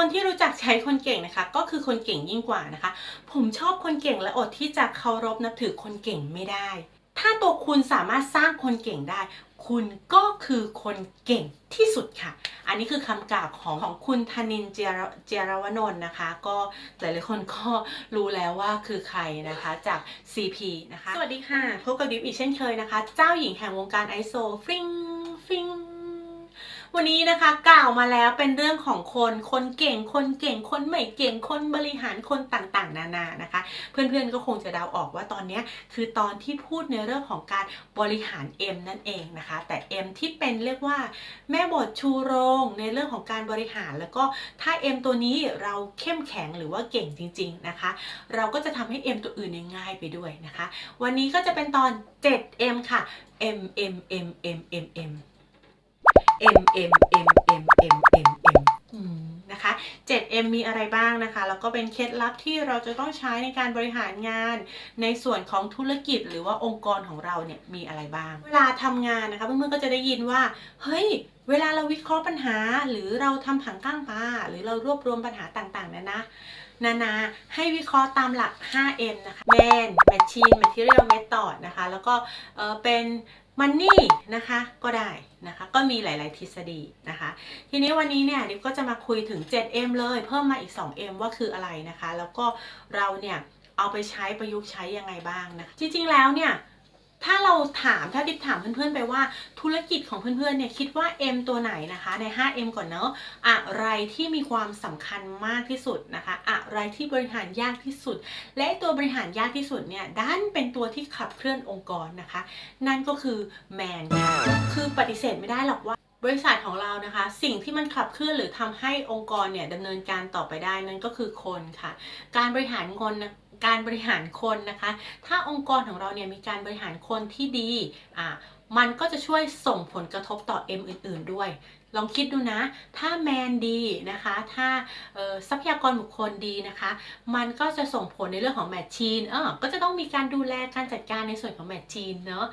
คนที่รู้จักใช้คนเก่งนะคะ ก็คือคนเก่งยิ่งกว่านะคะ ผมชอบคนเก่งและอดที่จะเคารพนับถือคนเก่งไม่ได้ ถ้าตัวคุณสามารถสร้างคนเก่งได้ คุณก็คือคนเก่งที่สุดค่ะ อันนี้คือคำกล่าวของของคุณธนินเจยรเจยรวนนท์นะคะ ก็หลายๆคนก็รู้แล้วว่าคือใครนะคะจาก CP นะคะ สวัสดีค่ะ พบกับดิฟอีกเช่นเคยนะคะ เจ้าหญิงแห่งวงการไอโซฟริงฟริง วันนี้นะคะกล่าวมาแล้วเป็นเรื่องของคนคนเก่งคนเก่งคนไม่เก่งคนบริหารคนต่างๆ นานานะคะ เพื่อนๆก็คงจะเดาออกว่าตอนนี้คือตอนที่พูดในเรื่องของการบริหาร M นั่นเองนะคะ แต่ M ที่เป็นเรียกว่าแม่บทชูโรงในเรื่องของการบริหารแล้วก็ถ้า M ตัวนี้เราเข้มแข็งหรือว่าเก่งจริง ๆนะคะ เราก็จะทำให้ M ตัวอื่นง่ายไปด้วยนะคะ วันนี้ก็จะเป็นตอน 7M ค่ะ M M M M M M M M M M M M M อืมนะคะ 7M มีอะไรบ้างนะคะ แล้วก็เป็นเคล็ดลับที่เราจะต้องใช้ในการบริหารงาน ในส่วนของธุรกิจหรือว่าองค์กรของเราเนี่ยมีอะไรบ้าง เวลาทำงานนะคะเพื่อนๆก็จะได้ยินว่า เฮ้ย เวลาเราวิเคราะห์ปัญหา หรือเราทำผังก้างปลาหรือเรารวบรวมปัญหาต่างๆนะนะ นานาให้วิเคราะห์ตามหลัก 5M นะคะ Man Machine Material Method นะคะ แล้วก็เอ่อเป็น Money นะคะก็ได้นะคะ ก็มีหลาย ๆ ทฤษฎีนะคะ ทีนี้วันนี้เนี่ยดิฟก็จะมาคุยถึง 7M เลย เพิ่มมาอีก 2M ว่าคืออะไรนะคะ แล้วก็เราเนี่ยเอาไปใช้ประยุกต์ใช้ยังไงบ้างนะะจริง ๆ แล้วเนี่ย ถาเราถามถ้าดิฟถามเพื่อนๆไปว่าธุรกิจของเพื่อนๆเนี่ยคิดว่า M ตัวไหนนะคะใน 5M ก่อนเนอะอะไรที่มีความสำคัญมากที่สุดนะคะ อะไรที่บริหารยากที่สุด และตัวบริหารยากที่สุดเนี่ยด้านเป็นตัวที่ขับเคลื่อนองค์กรนะคะ นั่นก็คือแมนค่ะคือปฏิเสธไม่ได้หรอกว่า บริษัทของเรานะคะ สิ่งที่มันขับเคลื่อนหรือทำให้องค์กรเนี่ยดำเนินการต่อไปได้นั่นก็คือคนค่ะ การบริหารคนนะการบริหารคนนะคะ ถ้าองค์กรของเราเนี่ยมีการบริหารคนที่ดีอะ มันก็จะช่วยส่งผลกระทบต่อ M อื่น ๆ ด้วย ลองคิดดูนะ ถ้าแมนดีนะคะ ถ้าทรัพยากรบุคคลดีนะคะ มันก็จะส่งผลในเรื่องของแมชชีนเออก็จะต้องมีการดูแลการจัดการในส่วนของแมชชีนเนาะ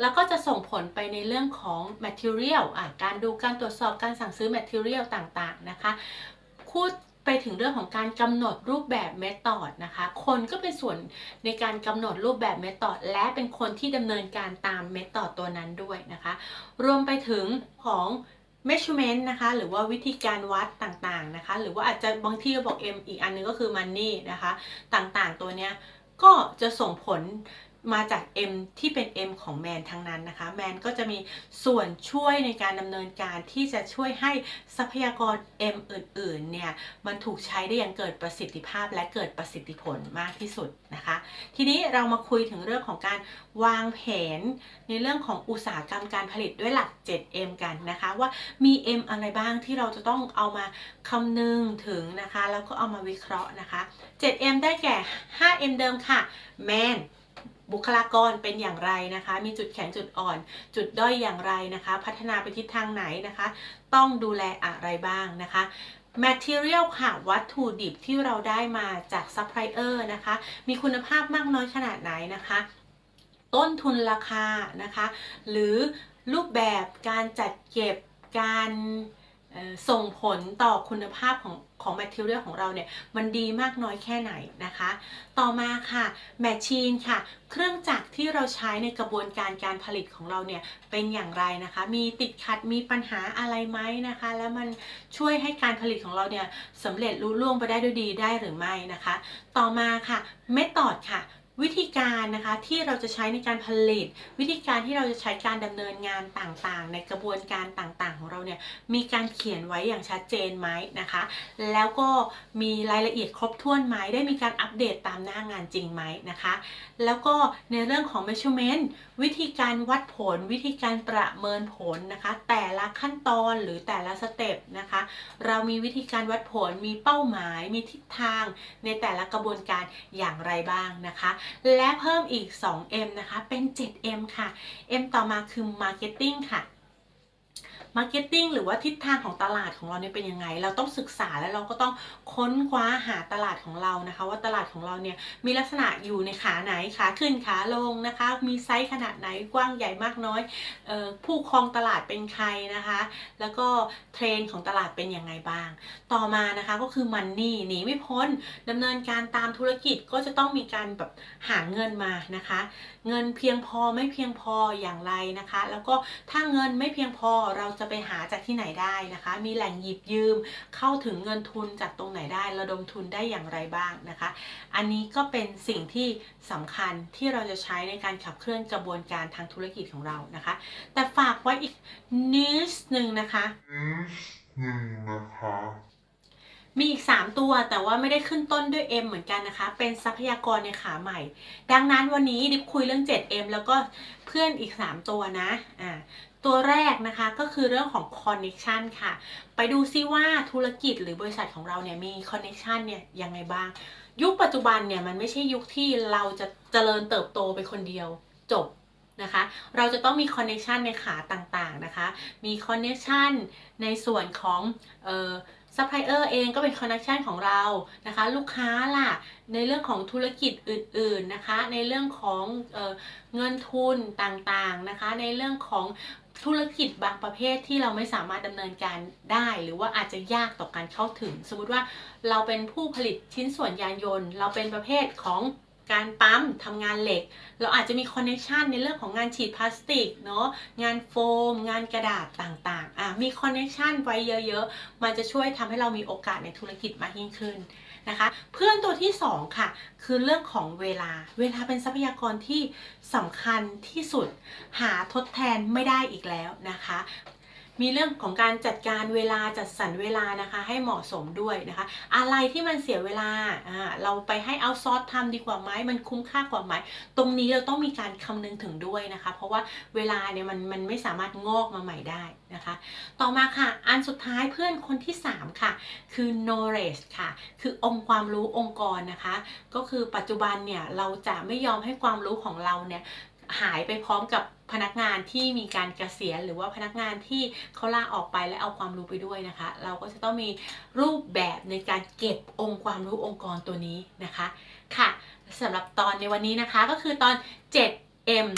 แล้วก็จะส่งผลไปในเรื่องของ material อะการดูการตรวจสอบการสั่งซื้อ material ต่าง ๆ นะคะพูด ไปถึงเรื่องของการกำหนดรูปแบบเมธอดนะคะ คนก็เป็นส่วนในการกำหนดรูปแบบเมธอดและเป็นคนที่ดำเนินการตามเมธอดตัวนั้นด้วยนะคะ รวมไปถึงของ measurement นะคะ หรือว่าวิธีการวัดต่างๆนะคะ หรือว่าอาจจะบางที่ก็บอก M อีกอันนึงก็คือ money นะคะ ต่างๆตัวเนี้ยก็จะส่งผล มาจาก M ที่เป็น M ของแมนทั้งนั้นนะคะ แมนก็จะมีส่วนช่วยในการดำเนินการที่จะช่วยให้ทรัพยากร M อื่นๆ เนี่ย มันถูกใช้ได้อย่างเกิดประสิทธิภาพและเกิดประสิทธิผลมากที่สุดนะคะ ทีนี้เรามาคุยถึงเรื่องของการวางแผนในเรื่องของอุตสาหกรรมการผลิตด้วยหลัก 7M กันนะคะ ว่ามี M อะไรบ้างที่เราจะต้องเอามาคำนึงถึงนะคะ แล้วก็เอามาวิเคราะห์นะคะ 7M ได้แก่ 5M เดิมค่ะ Man บุคลากรเป็นอย่างไรนะคะ มีจุดแข็งจุดอ่อน จุดด้อยอย่างไรนะคะ พัฒนาไปทิศทางไหนนะคะ ต้องดูแลอะไรบ้างนะคะ material ค่ะวัตถุดิบที่เราได้มาจากซัพพลายเออร์นะคะ มีคุณภาพมากน้อยขนาดไหนนะคะ ต้นทุนราคานะคะ หรือรูปแบบการจัดเก็บการ ส่งผลต่อคุณภาพของของ material ของเราเนี่ย มันดีมากน้อยแค่ไหนนะคะ ต่อมาค่ะ machine ค่ะ เครื่องจักรที่เราใช้ในกระบวนการการผลิตของเราเนี่ย เป็นอย่างไรนะคะ มีติดขัดมีปัญหาอะไรไหมนะคะ แล้วมันช่วยให้การผลิตของเราเนี่ยสำเร็จลุล่วงไปได้ด้วยดีได้หรือไม่นะคะ ต่อมาค่ะ method ค่ะ วิธีการนะคะที่เราจะใช้ในการผลิต วิธีการที่เราจะใช้การดำเนินงานต่างๆ ในกระบวนการต่างๆ ของเราเนี่ยมีการเขียนไว้อย่างชัดเจนไหมนะคะ แล้วก็มีรายละเอียดครบถ้วนไหมได้มีการอัปเดตตามหน้างานจริงไหมนะคะ แล้วก็ในเรื่องของ measurement วิธีการวัดผล วิธีการประเมินผลนะคะ แต่ละขั้นตอนหรือแต่ละสเต็ปนะคะ เรามีวิธีการวัดผลมีเป้าหมาย มีทิศทางในแต่ละกระบวนการอย่างไรบ้างนะคะและเพิ่มอีก 2M นะคะ เป็น 7M ค่ะ M ต่อมาคือ Marketing ค่ะ มาร์เก็ตติ้งหรือว่าทิศทางของตลาดของเราเนี่ยเป็นยังไง เราต้องศึกษาแล้วเราก็ต้องค้นคว้าหาตลาดของเรานะคะ ว่าตลาดของเราเนี่ยมีลักษณะอยู่ในขาไหนขาขึ้นขาลงนะคะ มีไซส์ขนาดไหนกว้างใหญ่มากน้อยออผู้ครองตลาดเป็นใครนะคะ แล้วก็เทรนของตลาดเป็นยังไงบ้าง ต่อมานะคะก็คือมันนี่หนีไม่พ้นดำเนินการตามธุรกิจก็จะต้องมีการแบบหาเงินมานะคะ เงินเพียงพอไม่เพียงพออย่างไรนะคะ แล้วก็ถ้าเงินไม่เพียงพอเราจะไปหาจากที่ไหนได้นะคะ มีแหล่งหยิบยืม เข้าถึงเงินทุนจากตรงไหนได้ ระดมทุนได้อย่างไรบ้างนะคะ อันนี้ก็เป็นสิ่งที่สำคัญที่เราจะใช้ในการขับเคลื่อนกระบวนการทางธุรกิจของเรานะคะ แต่ฝากไว้อีกนิดนึงนะคะหนึ่งนะคะมีอีก 3 ตัวแต่ว่าไม่ได้ขึ้นต้นด้วย M เหมือนกันนะคะ เป็นทรัพยากรในขาใหม่ ดังนั้นวันนี้ดิบคุยเรื่อง 7M แล้วก็เพื่อนอีก 3 ตัวนะอ่า ตัวแรกนะคะก็คือเรื่องของ Connection ค่ะ ไปดูซิว่าธุรกิจหรือบริษัทของเราเนี่ยมี Connection เนี่ยยังไงบ้าง ยุคปัจจุบันเนี่ยมันไม่ใช่ยุคที่เราจะเจริญเติบโตไปคนเดียวจบนะคะ เราจะต้องมี Connection ในขาต่างๆนะคะ มี Connection ในส่วนของเอ่อซัพพลายเออร์เองก็เป็นคอนเนคชันของเรานะคะ ลูกค้าล่ะ ในเรื่องของธุรกิจอื่นๆนะคะ ในเรื่องของเออเงินทุนต่างๆนะคะ ในเรื่องของ ธุรกิจบางประเภทที่เราไม่สามารถดำเนินการได้ หรือว่าอาจจะยากต่อการเข้าถึง สมมุติว่าเราเป็นผู้ผลิตชิ้นส่วนยานยนต์ เราเป็นประเภทของ การปั๊มทำงานเหล็ก เราอาจจะมีคอนเนคชันในเรื่องของงานฉีดพลาสติกเนาะงานโฟม งานกระดาษต่างๆอะมีคอนเนคชันไว้เยอะๆ มันจะช่วยทำให้เรามีโอกาสในธุรกิจมากยิ่งขึ้นนะคะ เพื่อนตัวที่ 2 ค่ะ คือเรื่องของเวลา เวลาเป็นทรัพยากรที่สำคัญที่สุด หาทดแทนไม่ได้อีกแล้วนะคะ มีเรื่องของการจัดการเวลาจัดสรรเวลานะคะ ให้เหมาะสมด้วยนะคะ อะไรที่มันเสียเวลาอ่าเราไปให้เอาซอร์สทำดีกว่าไหมมันคุ้มค่ากว่าไหมตรงนี้เราต้องมีการคำนึงถึงด้วยนะคะ เพราะว่าเวลาเนี่ยมันมันไม่สามารถงอกมาใหม่ได้นะคะ ต่อมาค่ะ อันสุดท้ายเพื่อนคนที่ 3 ค่ะ คือ knowledge ค่ะ คือองค์ความรู้องค์กรนะคะ ก็คือปัจจุบันเนี่ยเราจะไม่ยอมให้ความรู้ของเราเนี่ย หายไปพร้อมกับพนักงานที่มีการเกษียณหรือว่าพนักงานที่เขาลาออกไปและเอาความรู้ไปด้วยนะคะ เราก็จะต้องมีรูปแบบในการเก็บองค์ความรู้องค์กรตัวนี้นะคะ ค่ะสำหรับตอนในวันนี้นะคะก็คือตอน 7M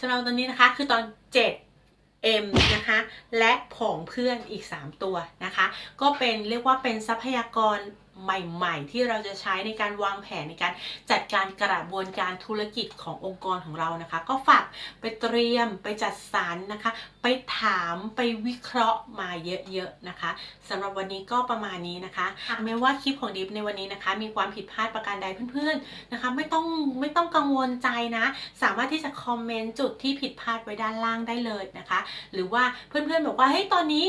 สำหรับตอนนี้นะคะคือตอน 7M นะคะและผองเพื่อนอีก 3 ตัวนะคะ ก็เป็นเรียกว่าเป็นทรัพยากร ใหม่ๆ ที่เราจะใช้ในการวางแผนในการจัดการกระบวนการธุรกิจขององค์กรของเรานะคะ ก็ฝากไปเตรียมไปจัดสรรนะคะ ไปถามไปวิเคราะห์มาเยอะๆนะคะสำหรับวันนี้ก็ประมาณนี้นะคะหากแม้ว่าคลิปของดิฟในวันนี้นะคะ มีความผิดพลาดประการใดเพื่อนๆนะคะ ไม่ต้องไม่ต้องกังวลใจนะ สามารถที่จะคอมเมนต์จุดที่ผิดพลาดไว้ด้านล่างได้เลยนะคะ หรือว่าเพื่อนๆบอกว่าเฮ้ยตอนนี้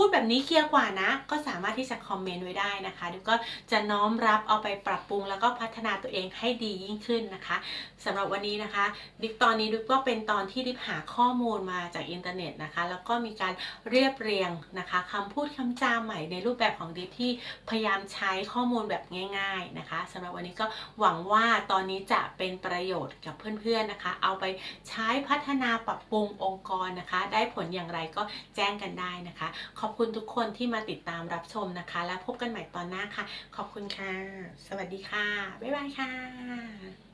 พูดแบบนี้เคลียร์กว่านะ ก็สามารถที่จะคอมเมนต์ไว้ได้นะคะดิวก็จะน้อมรับเอาไปปรับปรุง แล้วก็พัฒนาตัวเองให้ดียิ่งขึ้นนะคะสำหรับวันนี้นะคะดิฟตอนนี้ดิฟก็เป็นตอนที่ดิฟหาข้อมูลมาจากอินเทอร์เน็ตนะคะ แล้วก็มีการเรียบเรียงนะคะคำพูดคำจาใหม่ในรูปแบบของดิฟที่พยายามใช้ข้อมูลแบบง่าย ๆนะคะสำหรับวันนี้ก็หวังว่าตอนนี้จะเป็นประโยชน์กับเพื่อนๆนะคะ เอาไปใช้พัฒนาปรับปรุงองค์กรนะคะ ได้ผลอย่างไรก็แจ้งกันได้นะคะขอบอบคุณทุกคนที่มาติดตามรับชมนะคะ และพบกันใหม่ตอนหน้าค่ะ ขอบคุณค่ะ สวัสดีค่ะ บ๊ายบายค่ะ